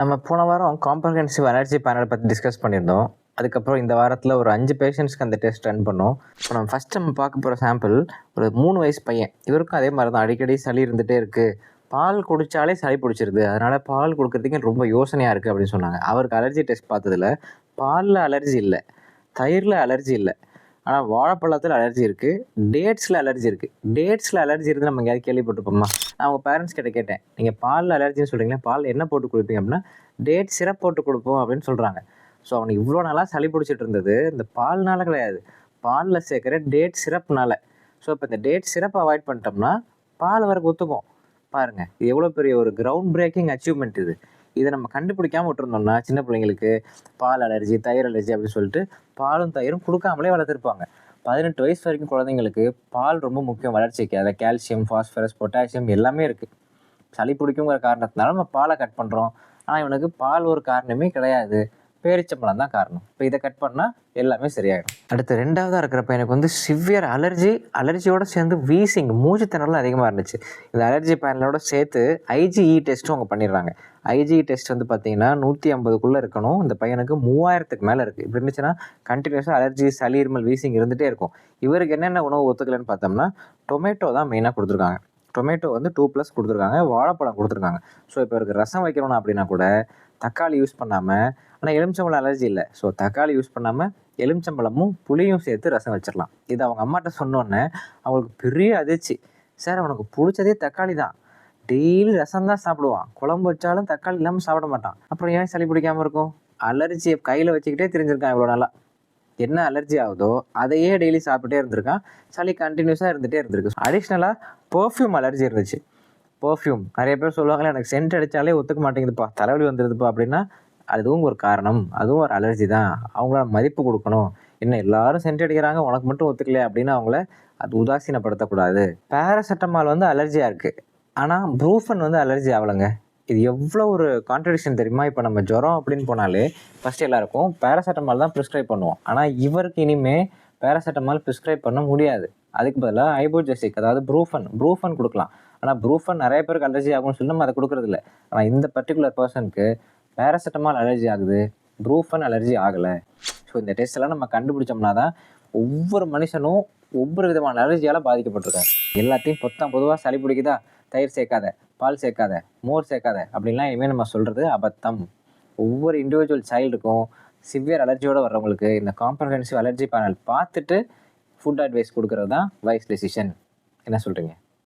நம்ம போன வாரம் காம்ப்ரஹென்சிவ் அலர்ஜி பேனல் பற்றி டிஸ்கஸ் பண்ணியிருந்தோம். அதுக்கப்புறம் இந்த வாரத்தில் ஒரு அஞ்சு பேஷண்ட்ஸ்க்கு அந்த டெஸ்ட் ரன் பண்ணோம். இப்போ நம்ம ஃபஸ்ட் நம்ம பார்க்க போகிற சாம்பிள் ஒரு மூணு வயசு பையன். இவருக்கும் அதே மாதிரி தான் அடிக்கடி சளி இருந்துகிட்டே இருக்குது பால் குடித்தாலே சளி பிடிச்சிருது. அதனால் பால் கொடுக்குறதுக்கு ரொம்ப யோசனையாக இருக்குது அப்படின்னு சொன்னாங்க. அவருக்கு அலர்ஜி டெஸ்ட் பார்த்ததுல பாலில் அலர்ஜி இல்லை. தயிரில் அலர்ஜி இல்லை. ஆனால் வாழைப்பழத்தில் அலர்ஜி இருக்குது டேட்ஸில் அலர்ஜி இருக்குது டேட்ஸில் அலர்ஜி இருந்து நம்ம எங்கேயாவது கேள்விப்பட்டிருப்போம்மா நான் உங்கள் பேரண்ட்ஸ் கிட்ட கேட்டேன். நீங்கள் பாலில் அலர்ஜின்னு சொல்கிறீங்களா பால் என்ன போட்டு கொடுப்பீங்க அப்படின்னா டேட் சிரப் போட்டு கொடுப்போம் அப்படின்னு சொல்கிறாங்க ஸோ அவனுக்கு இவ்வளோ நாளாக சளி பிடிச்சிட்டு இருந்தது. இந்த பால்னால கிடையாது. பாலில் சேர்க்குற டேட் சிரப்னால ஸோ இப்போ இந்த டேட் சிரப் அவாய்ட் பண்ணிட்டோம்னா பால் வரைக்கும் ஒத்துக்கும். பாருங்கள் இது எவ்வளோ பெரிய ஒரு கிரவுண்ட் பிரேக்கிங் அச்சீவ்மெண்ட் இது. இதை நம்ம கண்டுபிடிக்காம விட்டுருந்தோம்னா சின்ன பிள்ளைங்களுக்கு பால் அலர்ஜி தயிர் அலர்ஜி அப்படின்னு சொல்லிட்டு பாலும் தயிரும் கொடுக்காமலே வளர்த்துருப்பாங்க. பதினெட்டு வயசு வரைக்கும் குழந்தைங்களுக்கு பால் ரொம்ப முக்கியம் வளர்ச்சிக்கு. அதில் கால்சியம் ஃபாஸ்பரஸ் பொட்டாசியம் எல்லாமே இருக்குது சளி பிடிக்குங்கிற காரணத்தினால நம்ம பாலை கட் பண்ணுறோம் ஆனால் இவனுக்கு பால் ஒரு காரணமே கிடையாது. பேரிச்சம்பழம் தான் காரணம். இப்போ இதை கட் பண்ணால் எல்லாமே சரியாயிடும். அடுத்து ரெண்டாவதாக இருக்கிற பையனுக்கு வந்து சிவியர் அலர்ஜி அலர்ஜியோட சேர்ந்து வீசிங் மூச்சு திணறலும் அதிகமாக இருந்துச்சு. இந்த அலர்ஜி பேனலோட சேர்த்து ஐஜிஇ டெஸ்ட்டும் அவங்க பண்ணிடுறாங்க. ஐஜிஇ டெஸ்ட் வந்து பார்த்தீங்கன்னா நூற்றி ஐம்பதுக்குள்ளே இருக்கணும். இந்த பையனுக்கு மூவாயிரத்துக்கு மேலே இருக்குது இப்படி இருந்துச்சுன்னா கண்டினியூஸாக அலர்ஜி சளி இருமல் வீசிங் இருந்துகிட்டே இருக்கும். இவருக்கு என்னென்ன உணவு ஒத்துக்கலைன்னு பார்த்தோம்னா டொமேட்டோ தான் மெயினாக கொடுத்துருக்காங்க. டொமேட்டோ வந்து டூ ப்ளஸ் கொடுத்துருக்காங்க. வாழைப்பழம் கொடுத்துருக்காங்க. ஸோ இப்போ இவருக்கு ரசம் வைக்கணும் அப்படின்னா கூட தக்காளி யூஸ் பண்ணாமல் ஆனால் எலுமிச்சம்பழம் அலர்ஜி இல்லை. ஸோ தக்காளி யூஸ் பண்ணாமல் எலுமிச்சம்பழமும் புளியும் சேர்த்து ரசம் வச்சிடலாம் இது அவங்க அம்மாட்ட சொன்னோன்னே அவங்களுக்கு பெரிய அதிர்ச்சி. சார் அவனுக்கு பிடிச்சதே தக்காளி தான். டெய்லி ரசம் தான் சாப்பிடுவான். குழம்பு வச்சாலும் தக்காளி இல்லாமல் சாப்பிட மாட்டான். அப்புறம் ஏன் சளி பிடிக்காமல் இருக்கும்? அலர்ஜியை கையில் வச்சுக்கிட்டே தெரிஞ்சிருக்கான் இவ்வளோ நாளாக என்ன அலர்ஜி ஆகுதோ அதையே டெய்லி சாப்பிட்டே இருந்திருக்கான். சளி கண்டினியூஸாக இருந்துகிட்டே இருந்திருக்கு. அடிஷ்னலாக பர்ஃப்யூம் அலர்ஜி இருந்துச்சு. பர்ஃப்யூம் நிறைய பேர் சொல்லுவாங்களே எனக்கு சென்ட் அடித்தாலே ஒத்துக்க மாட்டேங்குதுப்பா. தலைவலி வந்துடுதுப்பா அப்படின்னா அதுவும் ஒரு காரணம். அதுவும் ஒரு அலர்ஜி தான். அவங்கள மதிப்பு கொடுக்கணும். என்ன எல்லாரும் சென்ட் அடிக்கிறாங்க உனக்கு மட்டும் ஒத்துக்கல அப்படின்னு அவங்கள அது உதாசீனப்படுத்தக்கூடாது. பேராசெட்டமால் வந்து அலர்ஜியாக இருக்குது ஆனால் ப்ரூஃபன் வந்து அலர்ஜி ஆகலைங்க இது எவ்வளோ ஒரு கான்ட்ரடிக்ஷன் தெரியுமா? இப்போ நம்ம ஜுரம் அப்படின்னு போனாலே ஃபஸ்ட் எல்லாருக்கும் பேராசெட்டமால் தான் ப்ரிஸ்கிரைப் பண்ணுவோம். ஆனால் இவருக்கு இனிமே பேராசெட்டமால் ப்ரிஸ்கிரைப் பண்ண முடியாது. அதுக்கு பதிலாக ஐபோஜெசிக் அதாவது ப்ரூஃபன் ப்ரூஃபன் கொடுக்கலாம். ஆனால் ப்ரூஃபன் நிறைய பேருக்கு அலர்ஜி ஆகும்னு சொல்லி நம்ம அதை கொடுக்குறதில்ல. ஆனால் இந்த பர்டிகுலர் பர்சனுக்கு பேராசிட்டமால் அலர்ஜி ஆகுது. ப்ரூஃபன் அலர்ஜி ஆகலை. ஸோ இந்த டெஸ்ட் எல்லாம் நம்ம கண்டுபிடிச்சோம்னா தான் ஒவ்வொரு மனுஷனும் ஒவ்வொரு விதமான அலர்ஜியால் பாதிக்கப்பட்டிருக்காங்க எல்லாத்தையும் பொத்தம் பொதுவாக சளி பிடிக்குதா? தயிர் சேர்க்காத பால் சேர்க்காத மோர் சேர்க்காத அப்படின்லாம் இனிமேல் நம்ம சொல்கிறது அபத்தம். ஒவ்வொரு இண்டிவிஜுவல் சைல்டுக்கும் சிவியர் அலர்ஜியோடு வர்றவங்களுக்கு இந்த காம்ப்ரஹென்சிவ் அலர்ஜி பேனல் பார்த்துட்டு ஃபுட் அட்வைஸ் கொடுக்கறது தான் வைஸ் டெசிஷன் என்ன சொல்கிறீங்க